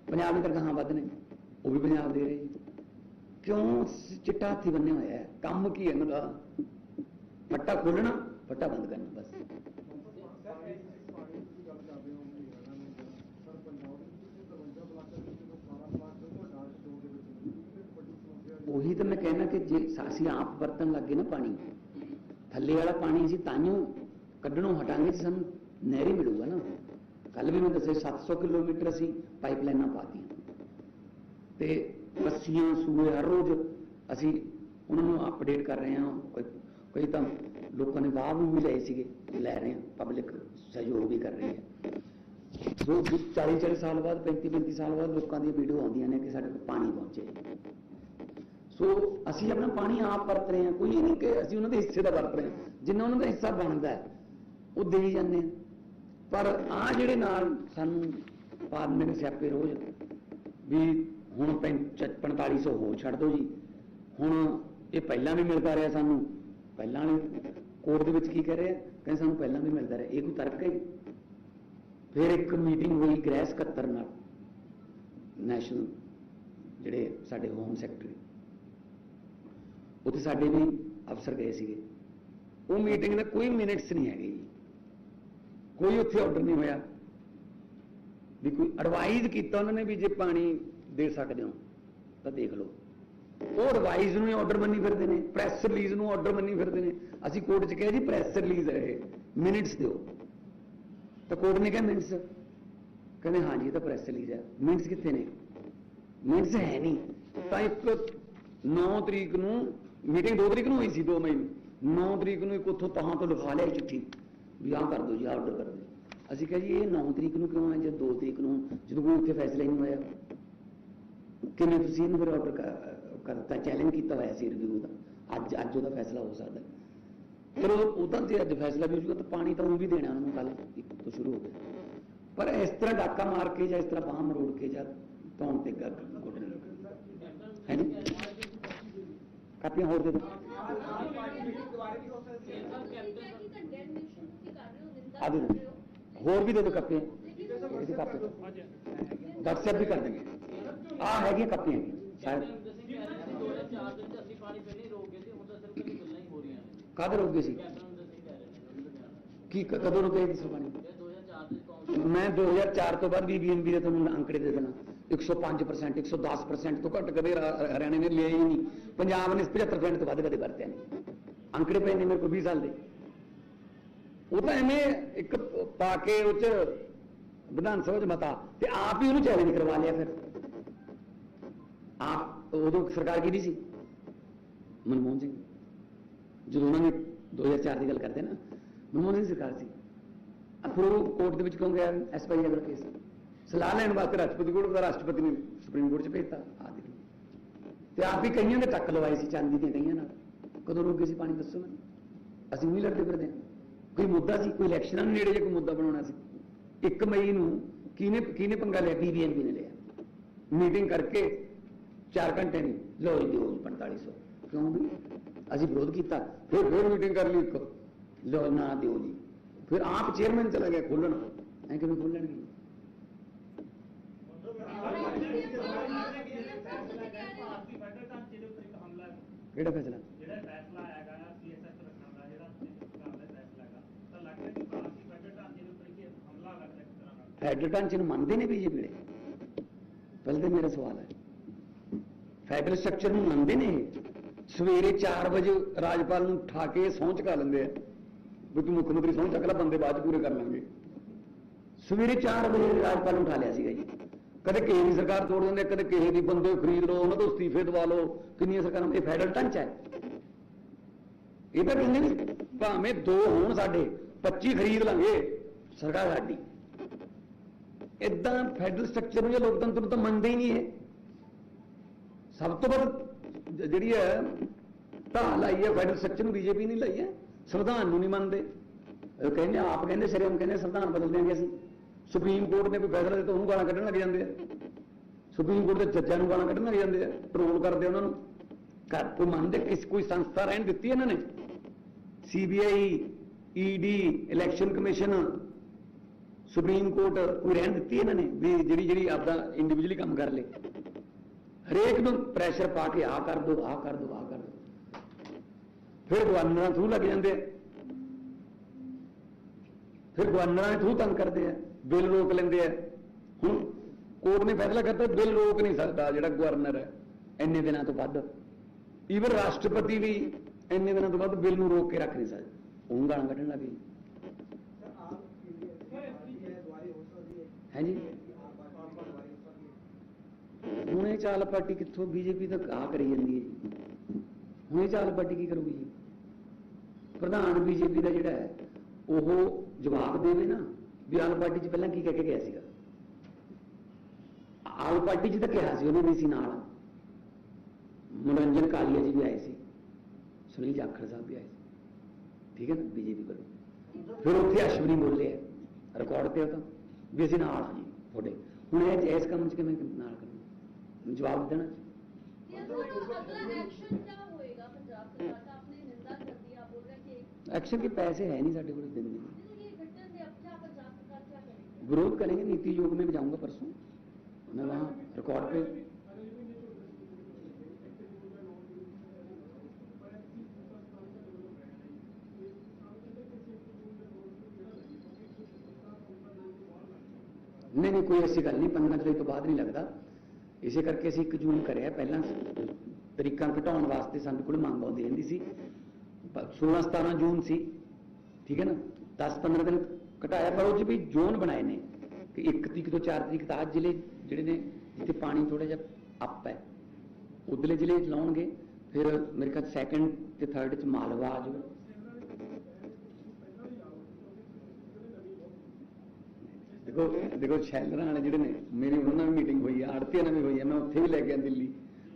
ਪੰਜਾਬ ਦੀ ਤਨਖਾਹਾਂ ਵੱਧ ਨੇ ਉਹ ਵੀ ਪੰਜਾਬ ਦੇ ਰਹੇ ਜੀ। ਕਿਉਂ ਸ- ਚਿੱਟਾ ਹੱਥੀ ਬੰਨਿਆ ਹੋਇਆ ਹੈ ਕੰਮ ਕੀ ਹੈ ਇਹਨਾਂ ਦਾ ਫੱਟਾ ਖੋਲਣਾ ਫੱਟਾ ਬੰਦ ਕਰਨਾ ਬਸ ਉਹੀ ਤਾਂ ਮੈਂ ਕਹਿਣਾ ਕਿ ਜੇ ਅਸੀਂ ਆਪ ਵਰਤਣ ਲੱਗੇ ਨਾ ਪਾਣੀ ਥੱਲੇ ਵਾਲਾ ਪਾਣੀ ਅਸੀਂ ਤਾਂਿਓ ਕੱਢਣੋਂ ਹਟਾਂਗੇ ਤੇ ਸਾਨੂੰ ਨਹਿਰੀ ਮਿਲੂਗਾ ਨਾ। ਕੱਲ ਵੀ ਮੈਂ ਦੱਸਿਆ 700 ਕਿਲੋਮੀਟਰ ਅਸੀਂ ਪਾਈਪਲਾਈਨਾਂ ਪਾਤੀਆਂ ਤੇ ਬੱਸੀਆਂ, ਸੂਏ ਹਰ ਰੋਜ਼ ਅਸੀਂ ਉਹਨਾਂ ਨੂੰ ਅਪਡੇਟ ਕਰ ਰਹੇ ਹਾਂ। ਕੋਈ ਕਈ ਤਾਂ ਲੋਕਾਂ ਨੇ ਵਾਹ ਵੀ ਲਏ ਸੀਗੇ, ਲੈ ਰਹੇ ਹਾਂ। ਪਬਲਿਕ ਸਹਿਯੋਗ ਵੀ ਕਰ ਰਹੀ ਹੈ। ਸੋ 40 40 ਸਾਲ ਬਾਅਦ 35 35 ਸਾਲ ਬਾਅਦ ਲੋਕਾਂ ਦੀ ਵੀਡੀਓ ਆਉਂਦੀਆਂ ਨੇ ਕਿ ਸਾਡੇ ਕੋਲ ਪਾਣੀ ਪਹੁੰਚੇ। ਸੋ ਅਸੀਂ ਆਪਣਾ ਪਾਣੀ ਆਪ ਵਰਤ ਰਹੇ ਹਾਂ। ਕੋਈ ਨਹੀਂ ਕਿ ਅਸੀਂ ਉਹਨਾਂ ਦੇ ਹਿੱਸੇ ਦਾ ਵਰਤ ਰਹੇ ਹਾਂ। ਜਿੰਨਾ ਉਹਨਾਂ ਦਾ ਹਿੱਸਾ ਬਣਦਾ ਹੈ, ਉਹ ਦੇਈ ਜਾਂਦੇ ਹਾਂ। ਪਰ ਆ ਜਿਹੜੇ ਨਾਲ ਸਾਨੂੰ ਪਾਦਮੇ ਦੇ ਸਿਆਪੇ ਰੋਜ਼ ਵੀ ਹੁਣ 4500 ਹੋਰ ਛੱਡ ਦਿਓ ਜੀ। ਹੁਣ ਇਹ ਪਹਿਲਾਂ ਵੀ ਮਿਲਦਾ ਰਿਹਾ ਸਾਨੂੰ। ਪਹਿਲਾਂ ਵਾਲੇ ਕੋਰਟ ਦੇ ਵਿੱਚ ਕੀ ਕਹਿ ਰਿਹਾ ਕਹਿੰਦੇ ਸਾਨੂੰ ਪਹਿਲਾਂ ਵੀ ਮਿਲਦਾ ਰਿਹਾ। ਇਹ ਕੋਈ ਤਰਕ ਹੈ ਜੀ? ਫਿਰ ਇੱਕ ਮੀਟਿੰਗ ਹੋਈ ਗ੍ਰਹਿ ਸਕੱਤਰ ਨਾਲ। ਨੈਸ਼ਨਲ ਜਿਹੜੇ ਸਾਡੇ ਹੋਮ ਸੈਕਟਰੀ। ਉੱਥੇ ਸਾਡੇ ਵੀ ਅਫਸਰ ਗਏ ਸੀਗੇ। ਉਹ ਮੀਟਿੰਗ ਦਾ ਕੋਈ ਮਿੰਟਸ ਨਹੀਂ ਹੈਗੇ ਜੀ। ਕੋਈ ਉੱਥੇ ਆਰਡਰ ਨਹੀਂ ਹੋਇਆ। ਵੀ ਕੋਈ ਐਡਵਾਈਜ਼ ਕੀਤਾ ਉਹਨਾਂ ਨੇ ਵੀ ਜੇ ਪਾਣੀ ਦੇ ਸਕਦੇ ਹੋ, ਤਾਂ ਦੇਖ ਲਓ। ਉਹ ਐਡਵਾਈਜ਼ ਨੂੰ ਆਰਡਰ ਮੰਨੀ ਫਿਰਦੇ ਨੇ ਪ੍ਰੈਸ ਰਿਲੀਜ਼ ਨੂੰ ਆਰਡਰ ਮੰਨੀ ਫਿਰਦੇ ਨੇ। ਅਸੀਂ ਕੋਰਟ 'ਚ ਕਿਹਾ ਜੀ ਪ੍ਰੈਸ ਰਿਲੀਜ਼ ਹੈ ਇਹ ਮਿੰਟਸ ਦਿਓ। ਤਾਂ ਕੋਰਟ ਨੇ ਕਿਹਾ ਮਿੰਟਸ ਕਹਿੰਦੇ, ਹਾਂਜੀ, ਇਹ ਤਾਂ ਪ੍ਰੈਸ ਰਿਲੀਜ਼ ਹੈ। ਮਿੰਟਸ ਕਿੱਥੇ ਨੇ? ਮਿੰਟਸ ਹੈ ਨਹੀਂ। ਤਾਂ ਇੱਕ 9 ਤਰੀਕ ਨੂੰ ਮੀਟਿੰਗ 2 ਤਰੀਕ ਨੂੰ ਹੋਈ ਸੀ 2 ਮਈ ਨੂੰ। 9 ਤਰੀਕ ਨੂੰ ਇੱਕ ਉੱਥੋਂ ਤਹਾਂ ਤੋਂ ਲਿਖਾ ਲਿਆ ਚਿੱਠੀ। ਵੀ ਆਹ ਕਰ ਦਿਓ ਜੀ ਆਰਡਰ ਕਰ ਦਿਓ ਅਸੀਂ ਕਿਹਾ ਜੀ ਇਹ 9 ਤਰੀਕ ਨੂੰ ਕਿਉਂ ਹੈ ਜੇ 2 ਤਰੀਕ ਨੂੰ ਜਦੋਂ ਕੋਈ ਉੱਥੇ ਫੈਸਲਾ ਹੀ ਨਹੀਂ ਹੋਇਆ ਕਿਵੇਂ ਤੁਸੀਂ ਇਹਨੂੰ ਫਿਰ ਆਰਡਰ ਕਰਤਾ ਚੈਲੰਜ ਕੀਤਾ ਹੋਇਆ ਸੀ ਰਿਵਿਊ ਦਾ ਅੱਜ ਅੱਜ ਉਹਦਾ ਫੈਸਲਾ ਹੋ ਸਕਦਾ ਹੈ। ਉਹ ਤਾਂ ਜੇ ਅੱਜ ਫੈਸਲਾ ਵੀ ਹੋ ਜਾਊਗਾ ਤਾਂ ਪਾਣੀ ਤਾਂ ਉਹ ਵੀ ਦੇਣਾ ਉਹਨਾਂ ਨੂੰ ਕੱਲ ਇੱਕ ਤੋਂ ਸ਼ੁਰੂ ਹੋ ਗਿਆ ਪਰ ਇਸ ਤਰ੍ਹਾਂ ਡਾਕਾ ਮਾਰ ਕੇ ਜਾਂ ਇਸ ਤਰ੍ਹਾਂ ਬਾਹ ਮਰੋੜ ਕੇ ਜਾਂ ਧੌਣ ਤੇ ਗੱਗ ਹੈ ਜੀ ਕਾਪੀਆਂ ਹੋਰ ਦੇ ਦਿਓ ਦਿਓ ਹੋਰ ਵੀ ਦੇ ਦਿਓ ਕਾਪੀਆਂ ਇਹਦੀ ਕਾਪੀ WhatsApp ਵੀ ਕਰ ਦੇਂਗੇ ਆ ਹੈਗੀਆਂ ਕਾਪੀਆਂ ਹੈਗੀਆਂ ਸ਼ਾਇਦ ਚਾਰ ਦਿਨ ਚ ਅਸੀਂ ਪਾਣੀ ਪਹਿਲੇ ਹੀ ਰੋਕ ਗਏ ਸੀ ਹੁਣ ਤਾਂ ਸਿਰਫ ਇਹ ਗੱਲਾਂ ਹੀ ਹੋ ਰਹੀਆਂ ਨੇ ਕਾਹਦੇ ਰੁਕ ਗਏ ਸੀ ਕੈਪਟਨ ਨੂੰ ਦੱਸੀ ਕਹਿ ਰਹੇ ਨੇ ਕੀ ਕ- ਕਦੋਂ ਰੁਕੇ ਇਸ ਪਾਣੀ ਇਹ 2004 ਦੇ ਕੌਂਸਲ ਮੈਂ 2004 ਤੋਂ ਬਾਅਦ ਵੀ ਬੀਐਨਬੀ ਦੇ ਤੁਹਾਨੂੰ ਅੰਕੜੇ ਦੇ ਦੇਣਾ 105% 110% ਤੋਂ ਘੱਟ ਕਦੇ ਰਾ- ਹਰਿਆਣੇ ਨੇ ਲਿਆ ਹੀ ਨਹੀਂ ਪੰਜਾਬ ਨੇ 75% ਤੋਂ ਵੱਧ ਕਦੇ ਵਰਤਿਆ ਨਹੀਂ ਅੰਕੜੇ ਪਏ ਨੇ ਮੇਰੇ ਕੋਲ 20 ਸਾਲ ਦੇ ਉਹ ਤਾਂ ਐਵੇਂ ਇੱਕ ਪਾ ਕੇ ਉਹ ਚ ਵਿਧਾਨ ਸਭਾ ਚ ਮਤਾ ਤੇ ਆਪ ਹੀ ਉਹਨੂੰ ਚੈਲੰਜ ਕਰਵਾ ਲਿਆ ਫਿਰ। ਆਪ ਉਦੋਂ ਸਰਕਾਰ ਕਿਹਦੀ ਸੀ? ਮਨਮੋਹਨ ਸਿੰਘ। ਜਦੋਂ ਉਹਨਾਂ ਨੇ 2004 ਦੀ ਗੱਲ ਕਰਦੇ ਨਾ, ਮਨਮੋਹਨ ਸਿੰਘ ਸਰਕਾਰ ਸੀ। ਅਪਰੂਵ ਕੋਰਟ ਦੇ ਵਿੱਚ ਕਿਉਂ ਗਿਆ? ਐਸਪੀਆਈ ਵਾਲਾ ਕੇਸ ਸਲਾਹ ਲੈਣ ਵਾਸਤੇ ਰਾਸ਼ਟਰਪਤੀ ਕੋਲ ਦਾ ਰਾਸ਼ਟਰਪਤੀ ਨੇ ਸੁਪਰੀਮ ਕੋਰਟ 'ਚ ਭੇਜਤਾ ਆ ਦੇਖੋ। ਤੇ ਆਪ ਹੀ ਕਈਆਂ ਦੇ ਟੱਕ ਲਵਾਏ ਸੀ, ਚਾਂਦੀ ਦੀਆਂ ਕਈਆਂ ਨਾਲ। ਕਦੋਂ ਰੁਕ ਸੀ? ਪਾਣੀ ਦੱਸੋ ਮੈਨੂੰ। ਅਸੀਂ ਵੀ ਲੜਦੇ ਫਿਰਦੇ। ਹਾਂ ਕੋਈ ਮੁੱਦਾ ਸੀ ਕੋਈ ਇਲੈਕਸ਼ਨਾਂ ਨੂੰ ਨੇੜੇ ਜੇ ਕੋਈ ਮੁੱਦਾ ਬਣਾਉਣਾ ਸੀ। 1 ਮਈ ਨੂੰ ਕਿਹਨੇ ਕਿਹਨੇ ਪੰਗਾ ਲਿਆ? ਬੀਬੀਐਨਪੀ ਨੇ ਲਿਆ। ਮੀਟਿੰਗ ਕਰਕੇ 4 ਘੰਟੇ ਨਹੀਂ ਲੋ ਜੀ ਦਿਓ 4500 ਕਿਉਂ ਵੀ? ਅਸੀਂ ਵਿਰੋਧ ਕੀਤਾ। ਫਿਰ ਫਿਰ ਮੀਟਿੰਗ ਕਰ ਲਈ ਇੱਕ। ਲੋ ਨਾ ਦਿਓ ਜੀ। ਫਿਰ ਆਪ ਚੇਅਰਮੈਨ ਚਲਾ ਗਿਆ ਖੋਲਣ। ਐ ਕਿਵੇਂ ਖੋਲਣਗੇ? ਭਾਰਤੀ ਫੈਡਰਲ ਢਾਂਚੇ ਦੇ ਉੱਪਰ ਇੱਕ ਹਮਲਾ ਹੈ। ਕਿਹੜਾ ਫੈਸਲਾ ਜਿਹੜਾ ਫੈਸਲਾ ਆਇਆਗਾ ਸੀਐਸਐਸ ਰੱਖਣ ਦਾ ਜਿਹੜਾ ਸਰਕਾਰ ਦਾ ਫੈਸਲਾ ਹੈਗਾ ਤਾਂ ਲੱਗ ਰਿਹਾ ਕਿ ਭਾਰਤੀ ਫੈਡਰਲ ਢਾਂਚੇ ਦੇ ਉੱਪਰ ਇੱਕ ਹਮਲਾ ਲੱਗ ਰਿਹਾ ਇੱਕ ਤਰ੍ਹਾਂ ਨਾਲ ਫੈਡਰਲ ਢਾਂਚੇ ਨੂੰ ਮੰਨਦੇ ਨੇ ਬੀਜੇਪੀ ਵਾਲੇ? ਪਹਿਲੇ ਤਾਂ ਮੇਰਾ ਸਵਾਲ ਹੈ। ਫੈਡਰਲ ਸਟਰਕਚਰ ਨੂੰ ਮੰਨਦੇ ਨੇ ਇਹ? ਸਵੇਰੇ 4 ਵਜੇ ਰਾਜਪਾਲ ਨੂੰ ਠਾ ਕੇ ਸਹੁੰ ਚੁਕਾ ਲੈਂਦੇ ਆ। ਵੀ ਤੂੰ ਮੁੱਖ ਮੰਤਰੀ ਸਹੁੰ ਚੱਕ ਲੈ, ਬੰਦੇ ਬਾਅਦ ਚ ਪੂਰੇ ਕਰ ਲਾਂਗੇ। ਸਵੇਰੇ 4 ਵਜੇ ਰਾਜਪਾਲ ਨੂੰ ਉਠਾ ਲਿਆ ਸੀਗਾ ਜੀ। ਕਦੇ ਕਿਸੇ ਦੀ ਸਰਕਾਰ ਤੋੜ ਦਿੰਦੇ, ਕਦੇ ਕਿਸੇ ਦੀ ਬੰਦੇ ਖਰੀਦ ਲਓ, ਉਹਨਾਂ ਤੋਂ ਅਸਤੀਫੇ ਦਵਾ ਲਓ। ਕਿੰਨੀਆਂ ਸਰਕਾਰਾਂ ਇਹ ਫੈਡਰਲ ਢਾਂਚਾ ਹੈ? ਇਹ ਤਾਂ ਕਹਿੰਦੇ ਨੇ, ਭਾਵੇਂ ਦੋ ਹੋਣ ਸਾਡੇ 25 ਖਰੀਦ ਲਾਂਗੇ, ਸਰਕਾਰ ਸਾਡੀ। ਇਦਾਂ ਫੈਡਰਲ ਸਟਰਕਚਰ ਨੂੰ ਜਾਂ ਲੋਕਤੰਤਰ ਨੂੰ ਤਾਂ ਮੰਨਦੇ ਹੀ ਨਹੀਂ ਇਹ। ਸਭ ਤੋਂ ਵੱਧ ਜਿਹੜੀ ਹੈ ਢਾਹ ਲਾਈ ਹੈ ਫੈਡਰਲ ਸਟਰਕਚਰ ਨੂੰ ਬੀਜੇਪੀ ਨਹੀਂ ਲਾਈ ਹੈ, ਸੰਵਿਧਾਨ ਨੂੰ ਨਹੀਂ ਮੰਨਦੇ। ਉਹ ਕਹਿੰਦੇ, ਆਪ ਕਹਿੰਦੇ ਸਿਰਮ ਕਹਿੰਦੇ, ਸੰਵਿਧਾਨ ਬਦਲ ਦਿਆਂਗੇ ਅਸੀਂ। ਸੁਪਰੀਮ ਕੋਰਟ ਨੇ ਕੋਈ ਫੈਸਲਾ ਦਿੱਤਾ, ਉਹਨੂੰ ਗਾਲਾਂ ਕੱਢਣ ਲੱਗ ਜਾਂਦੇ ਆ। ਸੁਪਰੀਮ ਕੋਰਟ ਦੇ ਜੱਜਾਂ ਨੂੰ ਗਾਲਾਂ ਕੱਢਣ ਲੱਗ ਜਾਂਦੇ ਆ ਟਰੋਲ ਕਰਦੇ ਉਹਨਾਂ ਨੂੰ। ਘਰ ਕੋਈ ਮੰਨਦੇ, ਕਿਸ ਕੋਈ ਸੰਸਥਾ ਰਹਿਣ ਦਿੱਤੀ ਇਹਨਾਂ ਨੇ? CBI ED election commission supreme court ਕੋਈ ਰਹਿਣ ਦਿੱਤੀ ਇਹਨਾਂ ਨੇ ਵੀ ਜਿਹੜੀ ਜਿਹੜੀ ਆਪਦਾ ਇੰਡੀਵਿਜੂਅਲੀ ਕੰਮ ਕਰ ਲੇ ਹਰੇਕ ਨੂੰ ਪ੍ਰੈਸ਼ਰ ਪਾ ਕੇ ਆ ਕਰ ਦੋ ਆ ਕਰ ਦੋ ਆ ਕਰ ਦੋ। ਫਿਰ ਗਵਰਨਰਾਂ ਥੂ ਲੱਗ ਜਾਂਦੇ ਆ। ਫਿਰ ਗਵਰਨਰਾਂ ਥੂ ਤੰਗ ਕਰਦੇ ਆ, ਬਿੱਲ ਰੋਕ ਲੈਂਦੇ ਆ। ਹੁਣ ਕੋਰਟ ਨੇ ਫੈਸਲਾ ਕਰਤਾ, ਬਿੱਲ ਰੋਕ ਨਹੀਂ ਸਕਦਾ ਜਿਹੜਾ ਗਵਰਨਰ ਹੈ, ਇੰਨੇ ਦਿਨਾਂ ਤੋਂ ਵੱਧ। ਈਵਨ ਰਾਸ਼ਟਰਪਤੀ ਵੀ ਇੰਨੇ ਦਿਨਾਂ ਤੋਂ ਵੱਧ ਬਿੱਲ ਨੂੰ ਰੋਕ ਕੇ ਰੱਖ ਨਹੀਂ ਸਕਦਾ। ਉਹ ਗਾਲਾਂ ਕੱਢਣ ਲੱਗ ਗਏ ਹੁਣੇ ਚਾਲ ਪਾਰਟੀ ਕਿੱਥੋਂ? ਬੀਜੇਪੀ ਤਾਂ ਆ ਕਰੀ ਜਾਂਦੀ ਹੈ ਜੀ। ਹੁਣੇ ਚਾਲ ਪਾਰਟੀ ਕੀ ਕਰੂਗੀ ਜੀ? ਪ੍ਰਧਾਨ ਬੀਜੇਪੀ ਦਾ ਜਿਹੜਾ ਹੈ, ਉਹ ਜਵਾਬ ਦੇਵੇ ਨਾ ਵੀ ਆਲ ਪਾਰਟੀ 'ਚ ਪਹਿਲਾਂ ਕੀ ਕਹਿ ਕੇ ਗਿਆ ਸੀਗਾ? ਆਲ ਪਾਰਟੀ 'ਚ ਤਾਂ ਕਿਹਾ ਸੀ, ਉਹਨੇ ਵੀ ਸੀ ਨਾਲ। ਮਨੋਰੰਜਨ ਕਾਲੀਆ ਜੀ ਵੀ ਆਏ ਸੀ। ਸੁਨੀਲ ਜਾਖੜ ਸਾਹਿਬ ਵੀ ਆਏ ਸੀ। ਠੀਕ ਹੈ ਨਾ? ਬੀਜੇਪੀ ਵੱਲੋਂ। ਫਿਰ ਉੱਥੇ ਅਸ਼ਵਨੀ ਬੋਲੇ ਰਿਕਾਰਡ ਤੇ ਉਹ ਤਾਂ। बेसिन आ जवाब देना एक्शन के पैसे है नहीं साढ़े को विरोध करेंगे नीति योग में जाऊँगा परसों। मैं वहाँ रिकॉर्ड पे ਨਹੀਂ ਨਹੀਂ, ਕੋਈ ਐਸੀ ਗੱਲ ਨਹੀਂ 15 ਜੁਲਾਈ ਤੋਂ ਬਾਅਦ ਨਹੀਂ ਲੱਗਦਾ। ਇਸੇ ਕਰਕੇ ਅਸੀਂ 1 ਜੂਨ ਕਰਿਆ ਪਹਿਲਾਂ ਤਰੀਕਾਂ ਘਟਾਉਣ ਵਾਸਤੇ ਸਾਡੇ ਕੋਲ ਮੰਗ ਆਉਂਦੀ ਰਹਿੰਦੀ ਸੀ। 16 17 ਜੂਨ ਸੀ, ਠੀਕ ਹੈ ਨਾ? 10 15 ਦਿਨ ਘਟਾਇਆ, ਪਰ ਉਹ 'ਚ ਵੀ ਜ਼ੋਨ ਬਣਾਏ ਨੇ ਕਿ 1 ਤਰੀਕ ਤੋਂ 4 ਤਰੀਕ ਤੱਕ ਜ਼ਿਲ੍ਹੇ ਜਿਹੜੇ ਨੇ, ਜਿੱਥੇ ਪਾਣੀ ਥੋੜਾ ਜਿਹਾ ਅੱਪ ਹੈ ਉਦਲੇ ਜ਼ਿਲ੍ਹੇ 'ਚ ਲਾਉਣਗੇ, ਫਿਰ ਮੇਰੇ ਖਿਆਲ ਸੈਕੰਡ ਤੇ ਥਰਡ 'ਚ ਮਾਲਵਾ ਆ ਜਾਊਗਾ। ਦੇਖੋ ਦੇਖੋ ਸ਼ੈਲਰਾਂ ਵਾਲੇ ਜਿਹੜੇ ਨੇ ਮੇਰੀ ਉਹਨਾਂ ਨਾਲ ਵੀ ਮੀਟਿੰਗ ਹੋਈ ਹੈ ਆੜਤੀਆਂ ਨਾਲ ਵੀ ਹੋਈ ਹੈ ਮੈਂ ਉੱਥੇ ਵੀ ਲੈ ਕੇ ਆ ਦਿੱਲੀ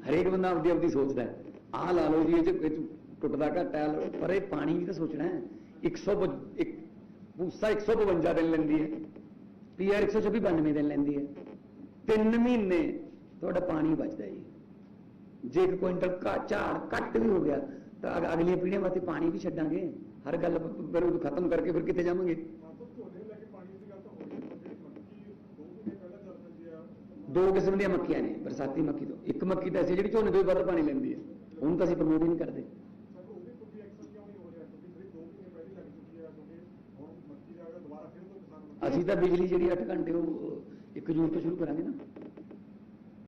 ਹਰੇਕ ਬੰਦਾ ਆਪਦੀ ਆਪਦੀ ਸੋਚਦਾ ਹੈ ਆਹ ਲਾ ਲਓ ਜੀ ਇਹ 'ਚ ਇਹ 'ਚ ਟੁੱਟਦਾ ਘਟਾ ਹੈ ਪਰ ਇਹ ਪਾਣੀ ਵੀ ਤਾਂ ਸੋਚਣਾ ਹੈ 100 ਬ- ਇੱਕ ਪੂਸਾ 152 ਦਿਨ ਲੈਂਦੀ ਹੈ ਪੀਆਰ 126 92 ਦਿਨ ਲੈਂਦੀ ਹੈ ਤਿੰਨ ਮਹੀਨੇ ਤੁਹਾਡਾ ਪਾਣੀ ਬਚਦਾ ਜੀ ਜੇ ਇੱਕ ਕੁਇੰਟਲ ਘਾ ਝਾੜ ਘੱਟ ਵੀ ਹੋ ਗਿਆ ਤਾਂ ਅਗ- ਅਗਲੀਆਂ ਪੀੜ੍ਹੀਆਂ ਵਾਸਤੇ ਪਾਣੀ ਵੀ ਛੱਡਾਂਗੇ ਹਰ ਗੱਲ ਪ- ਪਰ ਉਹ ਖਤਮ ਕਰਕੇ ਫਿਰ ਕਿੱਥੇ ਜਾਵਾਂਗੇ ਦੋ ਕਿਸਮ ਦੀਆਂ ਮੱਕੀਆਂ ਨੇ ਬਰਸਾਤੀ ਮੱਕੀ ਤੋਂ। ਇੱਕ ਮੱਕੀ ਤਾਂ ਐਸੀ ਜਿਹੜੀ ਝੋਨੇ ਤੋਂ ਵੱਧ ਪਾਣੀ ਲੈਂਦੀ ਹੈ ਉਹਨੂੰ ਤਾਂ ਅਸੀਂ ਪ੍ਰਮੋਟ ਹੀ ਨਹੀਂ ਕਰਦੇ। ਅਸੀਂ ਤਾਂ ਬਿਜਲੀ ਜਿਹੜੀ 8 ਘੰਟੇ ਉਹ 1 ਜੂਨ ਤੋਂ ਸ਼ੁਰੂ ਕਰਾਂਗੇ ਨਾ।